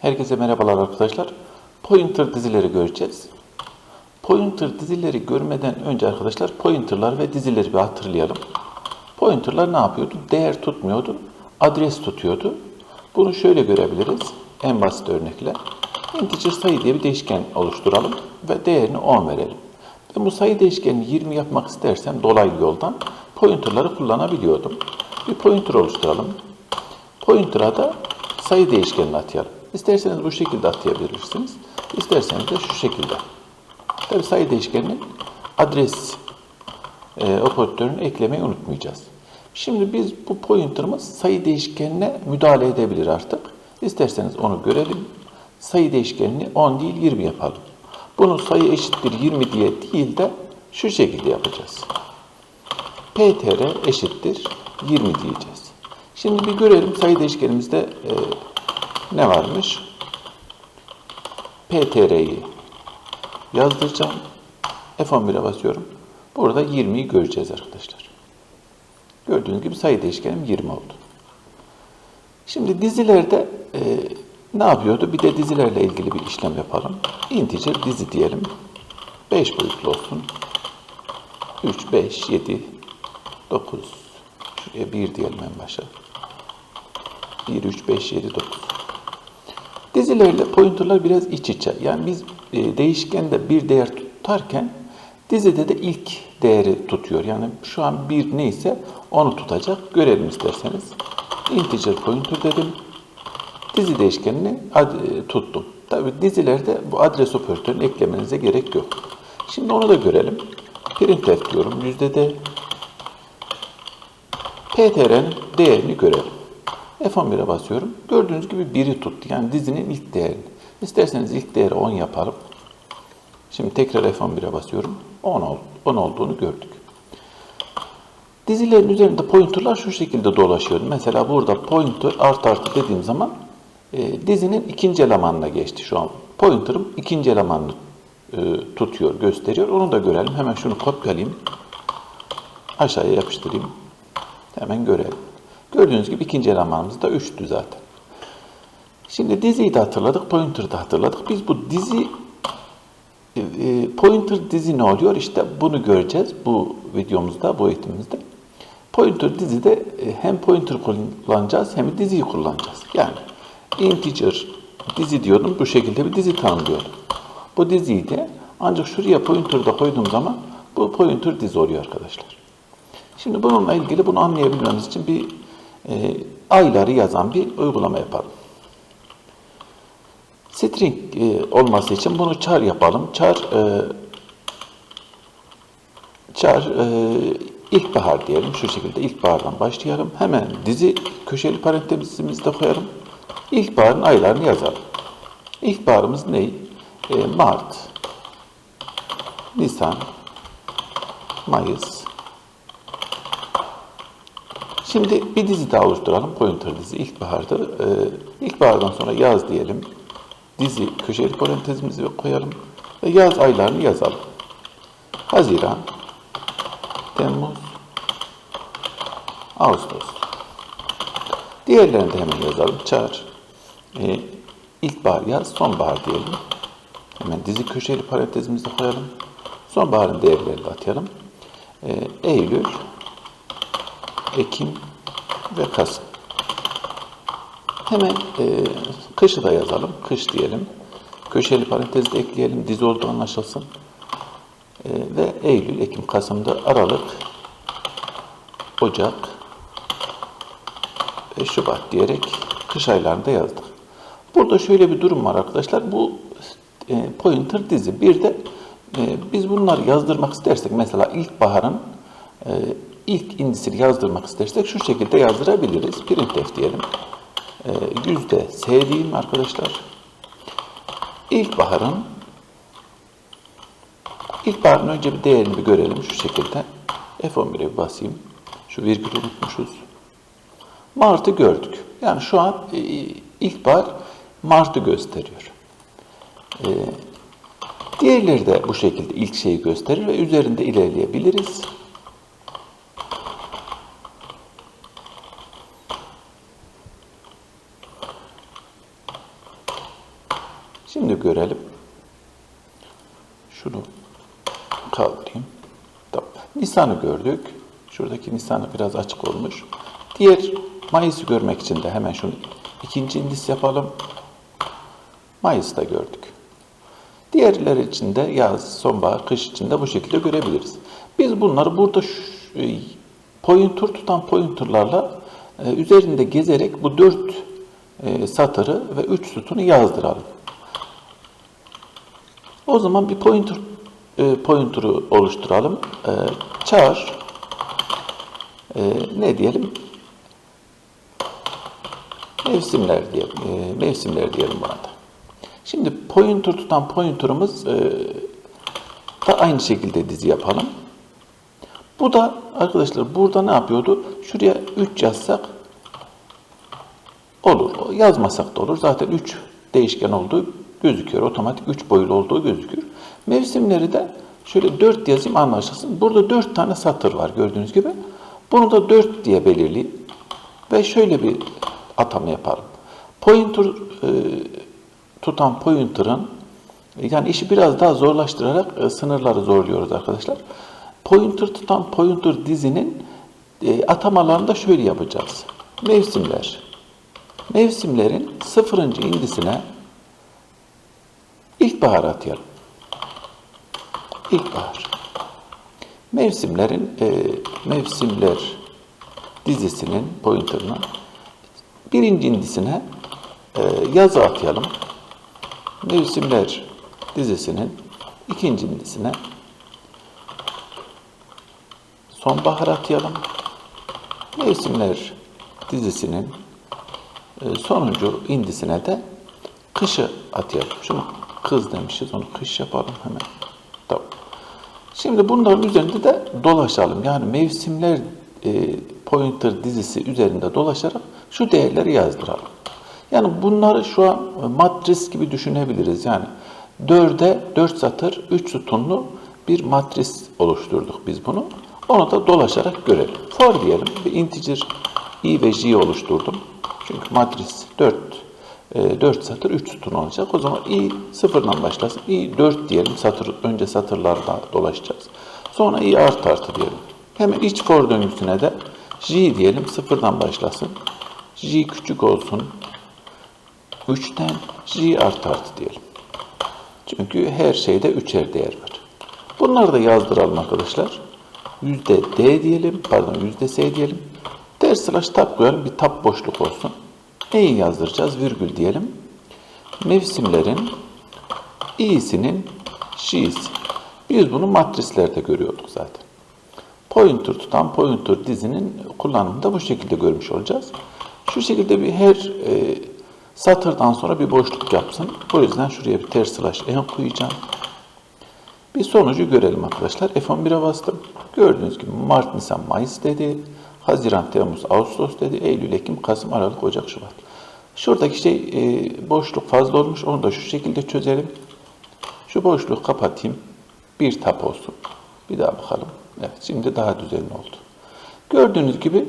Herkese merhabalar arkadaşlar. Pointer dizileri göreceğiz. Pointer dizileri görmeden önce arkadaşlar pointerlar ve dizileri bir hatırlayalım. Pointerlar ne yapıyordu? Değer tutmuyordu, adres tutuyordu. Bunu şöyle görebiliriz. En basit örnekle. Integer sayı diye bir değişken oluşturalım ve değerini 10 verelim. Ben bu sayı değişkenini 20 yapmak istersem dolaylı yoldan pointerları kullanabiliyordum. Bir pointer oluşturalım. Pointer'a da sayı değişkenini atayalım. İsterseniz bu şekilde atayabilirsiniz. İsterseniz de şu şekilde. Tabi sayı değişkeninin adres e, operatörünü eklemeyi unutmayacağız. Şimdi biz bu pointer'ımız sayı değişkenine müdahale edebilir artık. İsterseniz onu görelim. Sayı değişkenini 10 değil 20 yapalım. Bunu sayı eşittir 20 diye değil de şu şekilde yapacağız. PTR eşittir 20 diyeceğiz. Şimdi bir görelim sayı değişkenimizde e, ne varmış? PTR'yi yazdıracağım. F11'e basıyorum. Burada 20'yi göreceğiz arkadaşlar. Gördüğünüz gibi sayı değişkenim 20 oldu. Şimdi dizilerde e, ne yapıyordu? Bir de dizilerle ilgili bir işlem yapalım. Integer dizi diyelim. 5 boyutlu olsun. 3, 5, 7, 9. Şuraya 1 diyelim en başa. 1, 3, 5, 7, 9. Dizilerle pointerlar biraz iç içe. Yani biz e, değişkende bir değer tutarken dizide de ilk değeri tutuyor. Yani şu an bir neyse onu tutacak. Görelim isterseniz. Integer pointer dedim. Dizi değişkenini e, tuttum. Tabi dizilerde bu adres operatörünü eklemenize gerek yok. Şimdi onu da görelim. Printf diyorum. Yüzde de PTR'nin değerini görelim. F11'e basıyorum. Gördüğünüz gibi 1'i tuttu. Yani dizinin ilk değerini. İsterseniz ilk değeri 10 yapalım. Şimdi tekrar F11'e basıyorum. 10, ol, 10 olduğunu gördük. Dizilerin üzerinde pointerlar şu şekilde dolaşıyor. Mesela burada pointer artı artı dediğim zaman e, dizinin ikinci elemanına geçti şu an. Pointer'ım ikinci elemanını e, tutuyor, gösteriyor. Onu da görelim. Hemen şunu kopyalayayım. Aşağıya yapıştırayım. Hemen görelim. Gördüğünüz gibi ikinci elemanımız da 3'tü zaten. Şimdi diziyi de hatırladık, pointer'ı da hatırladık. Biz bu dizi e, e, pointer dizi ne oluyor? İşte bunu göreceğiz bu videomuzda, bu eğitimimizde. Pointer dizide e, hem pointer kullanacağız hem diziyi kullanacağız. Yani integer dizi diyordum, bu şekilde bir dizi tanımlıyordum. Bu diziyi de ancak şuraya pointer da koyduğum zaman bu pointer dizi oluyor arkadaşlar. Şimdi bununla ilgili bunu anlayabilmemiz için bir e, ayları yazan bir uygulama yapalım. String e, olması için bunu char yapalım. Char e, char e, ilkbahar diyelim. Şu şekilde ilkbahardan başlayalım. Hemen dizi köşeli parantezimizde koyalım. İlkbaharın aylarını yazalım. İlkbaharımız ne? E, Mart, Nisan, Mayıs, Şimdi bir dizi daha oluşturalım. Pointer dizi ilkbahardır. Ee, ilkbahardan sonra yaz diyelim. Dizi köşeli parantezimizi koyalım. Ve yaz aylarını yazalım. Haziran, Temmuz, Ağustos. Diğerlerini de hemen yazalım. Çağır. Ee, ilkbahar yaz, sonbahar diyelim. Hemen dizi köşeli parantezimizi koyalım. Sonbaharın değerlerini de atayalım. Ee, Eylül, Ekim ve Kasım. Hemen e, kışı da yazalım. Kış diyelim. Köşeli parantez de ekleyelim. Dizi olduğu anlaşılsın. E, ve Eylül, Ekim, Kasım'da Aralık, Ocak ve Şubat diyerek kış aylarında yazdık. Burada şöyle bir durum var arkadaşlar. Bu e, pointer dizi. Bir de e, biz bunları yazdırmak istersek mesela ilkbaharın e, ilk indisini yazdırmak istersek şu şekilde yazdırabiliriz. Printf diyelim. Ee, yüzde S diyeyim arkadaşlar. İlkbaharın ilkbaharın önce bir değerini bir görelim şu şekilde. F11'e bir basayım. Şu virgül unutmuşuz. Mart'ı gördük. Yani şu an e, ilkbahar Mart'ı gösteriyor. Ee, diğerleri de bu şekilde ilk şeyi gösterir ve üzerinde ilerleyebiliriz. Şimdi görelim. Şunu kaldırayım. Tamam. Nisan'ı gördük. Şuradaki Nisan'ı biraz açık olmuş. Diğer Mayıs'ı görmek için de hemen şunu ikinci indis yapalım. Mayıs'ta gördük. Diğerleri için de yaz, sonbahar, kış için de bu şekilde görebiliriz. Biz bunları burada şu, e, pointer tutan pointerlarla e, üzerinde gezerek bu dört e, satırı ve üç sütunu yazdıralım. O zaman bir pointer e, pointer'ı oluşturalım. E, char e, ne diyelim? Mevsimler diyelim. E, mevsimler diyelim buna da. Şimdi pointer tutan pointer'ımız e, da aynı şekilde dizi yapalım. Bu da arkadaşlar burada ne yapıyordu? Şuraya 3 yazsak olur. Yazmasak da olur. Zaten 3 değişken olduğu gözüküyor. Otomatik 3 boyulu olduğu gözüküyor. Mevsimleri de şöyle 4 yazayım anlaşılsın. Burada 4 tane satır var gördüğünüz gibi. Bunu da 4 diye belirleyeyim. Ve şöyle bir atama yapalım. Pointer e, tutan pointer'ın yani işi biraz daha zorlaştırarak e, sınırları zorluyoruz arkadaşlar. Pointer tutan pointer dizinin e, atamalarını da şöyle yapacağız. Mevsimler. Mevsimlerin sıfırıncı indisine ilkbahar atayalım. İlkbahar. Mevsimlerin e, mevsimler dizisinin pointer'ına birinci indisine e, yazı atayalım. Mevsimler dizisinin ikinci indisine sonbahar atayalım. Mevsimler dizisinin e, sonuncu indisine de kışı atayalım. Şunu kız demişiz, onu kış yapalım hemen. Tamam. Şimdi bunların üzerinde de dolaşalım. Yani mevsimler e, pointer dizisi üzerinde dolaşarak şu değerleri yazdıralım. Yani bunları şu an matris gibi düşünebiliriz. Yani 4'e 4 satır 3 sütunlu bir matris oluşturduk biz bunu. Onu da dolaşarak görelim. For diyelim. Bir integer i ve j oluşturdum. Çünkü matris 4 4 satır 3 sütun olacak. O zaman i sıfırdan başlasın. i 4 diyelim. Satır önce satırlarda dolaşacağız. Sonra i artı artı diyelim. Hemen iç for döngüsüne de j diyelim. Sıfırdan başlasın. j küçük olsun. 3'ten j artı artı diyelim. Çünkü her şeyde üçer değer var. Bunları da yazdıralım arkadaşlar. Yüzde D diyelim, pardon yüzde S diyelim. Ters slash tab koyalım, bir tab boşluk olsun. Neyi yazdıracağız? Virgül diyelim. Mevsimlerin i'sinin j'si. Biz bunu matrislerde görüyorduk zaten. Pointer tutan pointer dizinin kullanımını da bu şekilde görmüş olacağız. Şu şekilde bir her e, satırdan sonra bir boşluk yapsın. O yüzden şuraya bir ters slash n koyacağım. Bir sonucu görelim arkadaşlar. F11'e bastım. Gördüğünüz gibi Mart, Nisan, Mayıs dedi. Haziran, Temmuz, Ağustos dedi. Eylül, Ekim, Kasım, Aralık, Ocak, Şubat. Şuradaki şey e, boşluk fazla olmuş. Onu da şu şekilde çözelim. Şu boşluğu kapatayım. Bir tap olsun. Bir daha bakalım. Evet şimdi daha düzenli oldu. Gördüğünüz gibi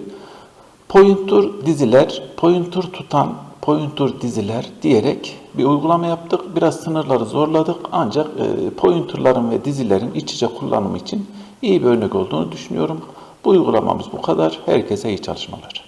pointer diziler, pointer tutan pointer diziler diyerek bir uygulama yaptık. Biraz sınırları zorladık ancak e, pointerların ve dizilerin iç içe kullanımı için iyi bir örnek olduğunu düşünüyorum. Bu uygulamamız bu kadar. Herkese iyi çalışmalar.